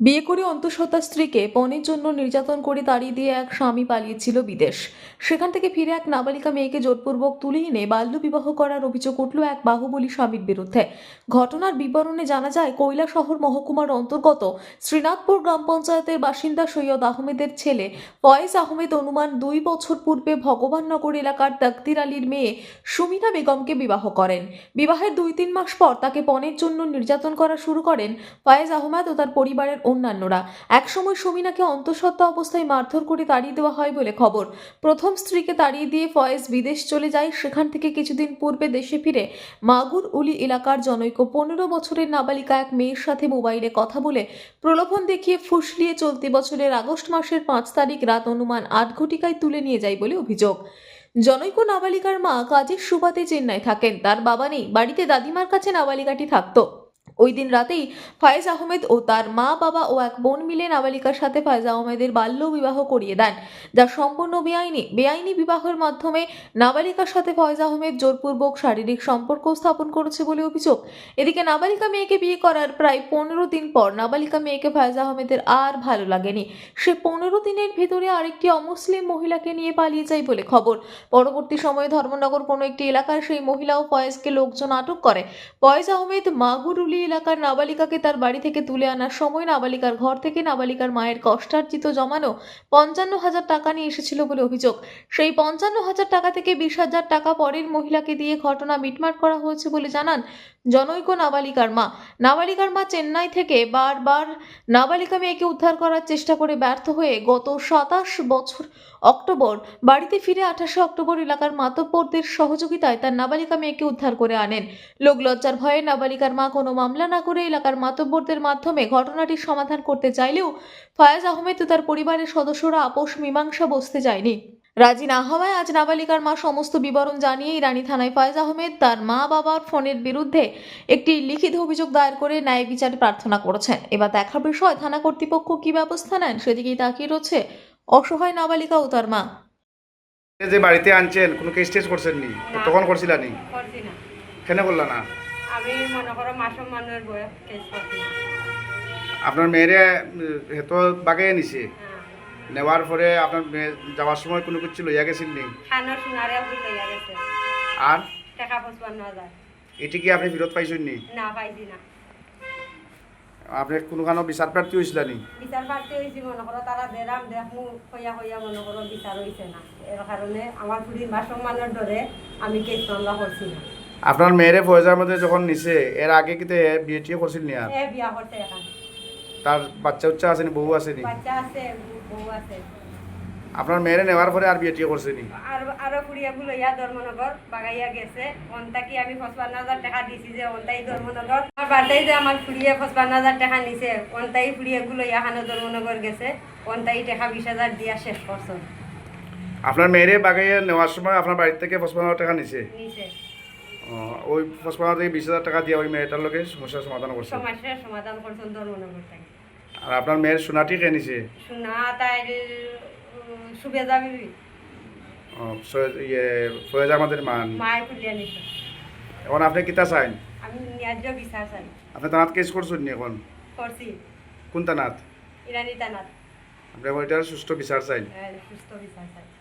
বিয়ে করে অন্তঃসত্ত্বা স্ত্রীকে পণের জন্য নির্যাতন করে তাড়িয়ে দিয়ে এক স্বামী পালিয়েছিল বিদেশ। সেখান থেকে ফিরে এক নাবালিকা মেয়েকে জোরপূর্বক তুলে এনে বাল্যবিবাহ করার অভিযোগ উঠল এক বাহুবলী স্বামীর বিরুদ্ধে। ঘটনার বিবরণে জানা যায়, কৈলাসহর মহকুমার অন্তর্গত শ্রীনাথপুর গ্রাম পঞ্চায়েতের বাসিন্দা সৈয়দ আহমেদের ছেলে ফয়েজ আহমেদ অনুমান দুই বছর পূর্বে ভগবাননগর এলাকার তকদির আলীর মেয়ে সুমিনা বেগমকে বিবাহ করেন। বিবাহের দুই তিন মাস পর তাকে পণের জন্য নির্যাতন করা শুরু করেন ফয়েজ আহমেদ ও তার পরিবারের অন্যান্যরা। একসময় সুমিনাকে অন্তঃসত্ত্বা অবস্থায় মারধর করে তাড়িয়ে দেওয়া হয় বলে খবর। প্রথম স্ত্রীকে তাড়িয়ে দিয়ে ফয়েজ বিদেশ চলে যায়। সেখান থেকে কিছুদিন পূর্বে দেশে ফিরে মাগুর উলি এলাকার জনৈক পনেরো বছরের নাবালিকা এক মেয়ের সাথে মোবাইলে কথা বলে প্রলোভন দেখিয়ে ফুসলিয়ে চলতি বছরের আগস্ট মাসের পাঁচ তারিখ রাত অনুমান আট ঘটিকায় তুলে নিয়ে যায় বলে অভিযোগ। জনৈক নাবালিকার মা কাজের সুবাদে চেন্নাই থাকেন। তার বাবা নেই। বাড়িতে দাদিমার কাছে নাবালিকাটি থাকতো। ওই দিন রাতেই ফায়েজ আহমেদ ও তার মা, বাবা ও এক বোন মিলে নাবালিকার সাথে ফায়েজ আহমেদের বাল্য বিবাহ করিয়ে দেন, যা সম্পূর্ণ বেআইনি বেআইনি বিবাহের মাধ্যমে নাবালিকার সাথে ফয়েজ আহমেদ জোরপূর্বক শারীরিক সম্পর্ক স্থাপন করেছে বলে অভিযোগ। এদিকে নাবালিকা মেয়েকে বিয়ে করার প্রায় পনেরো দিন পর নাবালিকা মেয়েকে ফয়েজ আহমেদের আর ভালো লাগেনি। সে পনেরো দিনের ভেতরে আরেকটি অমুসলিম মহিলাকে নিয়ে পালিয়ে যায় বলে খবর। পরবর্তী সময়ে ধর্মনগর কোনো একটি এলাকার সেই মহিলা ও ফয়েজকে লোকজন আটক করে। ফয়েজ আহমেদ মাগুরুলি এলাকার নাবালিকাকে তার বাড়ি থেকে তুলে আনার সময় নাবালিকার ঘর থেকে নাবালিকার মায়ের কষ্টার্জিত জমানো পঞ্চান্ন হাজার টাকা নিয়ে এসেছিল বলে অভিযোগ। সেই পঞ্চান্ন হাজার টাকা থেকে বিশ হাজার টাকা পরের মহিলাকে দিয়ে ঘটনা মিটমাট করা হয়েছে বলে জানান জনৈক নাবালিকার মা। নাবালিকার মা চেন্নাই থেকে বারবার নাবালিকা মেয়েকে উদ্ধার করার চেষ্টা করে ব্যর্থ হয়ে গত সাতাশ বছর অক্টোবর বাড়িতে ফিরে আঠাশে অক্টোবর এলাকার মাতব্বরদের সহযোগিতায় তার নাবালিকা মেয়েকে উদ্ধার করে আনেন। লোকলজ্জার ভয়ে নাবালিকার মা কোনো মামলা না করে এলাকার মাতব্বরদের মাধ্যমে ঘটনাটির সমাধান করতে চাইলেও ফয়েজ আহমেদ ও তার পরিবারের সদস্যরা আপোষ মীমাংসা বসতে যায়নি রাজি না হওয়ায় আজ নাবালিকার মা সমস্ত বিবরণ জানিয়ে রানী থানায় ফয়েজ আহমেদ তার মা বাবার ফোনের বিরুদ্ধে একটি লিখিত অভিযোগ দায়ের করে ন্যায় বিচার প্রার্থনা করেছেন। এবার দেখার বিষয় থানা কর্তৃপক্ষ কি ব্যবস্থা নেন সেদিকেই তাকিয়ে রয়েছে অসহায় নাবালিকা ও তার মা। যে বাড়িতে আনছেন কোনো কেস টেস করছেন নি তখন করছিলা নি। কেন করলা না? আমি মনে করো মাসম মানুষের বয়স কেস করছি। না আপনার মেয়েরে হেত বাগাইয়ে নিছে? হ্যাঁ। নেওয়ার পরে আপনার মেয়ে যাওয়ার সময় কোনো কিছু লইয়া গেছিল নি? খানোর সোনারে ওগুলো লইয়া গেছে। আর? টাকা পঁচপান্ন হাজার। এটি কি আপনি ফেরত পাইছেন নি? না পাইছি না। আপনি কোনোখানো বিচার প্রার্থী হয়েছিল নি? বিচার প্রার্থী হয়েছি মনে করো তারা দেরাম দেখমু হইয়া হইয়া মনে করো বিচার হয়েছে না। এর কারণে আমার খুঁড়ির বাসম্মানের ডরে আমি কেস মামলা করছি না। আপনার মেয়েরে ফয়েজার মধ্যে যখন নিছে এর আগে কিন্তু এ বিয়ে টিয়ে করছিল নি? আর এ বিয়া করতে তার বাচ্চা উচ্চা আছে নি বউ আছে নি? বাচ্চা আছে বউ আছে। আপনার মেয়েরে নেওয়ার পরে আর বিয়ে টিয়ে করছে নি? আর আরও কুড়িয়াগুলো ইয়া ধর্মনগর বাগাইয়া গেছে। অন্তাকি আমি পঁচপান্ন হাজার টাকা দিছি যে অন্তাই ধর্মনগর। আমার বার্তাই যে আমার ফুড়িয়ে পঁচপান্ন হাজার টাকা নিছে অন্তাই ফুড়িয়াগুলো ইয়াখানো ধর্মনগর গেছে। অন্তাই টাকা বিশ হাজার দিয়া শেষ করছ আপনার মেয়েরে বাগাইয়ে নেওয়ার সময় আপনার বাড়ি থেকে পঁচপান্ন হাজার টাকা নিছে? নিছে। ওই পঁচপান্ন থেকে বিশ হাজার টাকা দিয়ে ওই মেয়েটার লোকে সমস্যার সমাধান করছে। সমস্যার সমাধান করছেন ধর্মনগর থেকে। আর আপনার মেয়ের সোনাটি কে নিছে? শোনা তাই সুবেদা বিবি। ইয়ে ফয়েজ আমাদের মান। মায়ের ফুলিয়া নিছে। এখন আপনি কিতা চাইন? আমি ন্যায্য বিচার চাই। আপনি তানাত কেস করছেন নি এখন? করছি। কোন তানাত? ইরানি তানাত। আপনি এখন সুষ্ঠু বিচার চাইন। সুস্থ বিচার চাই।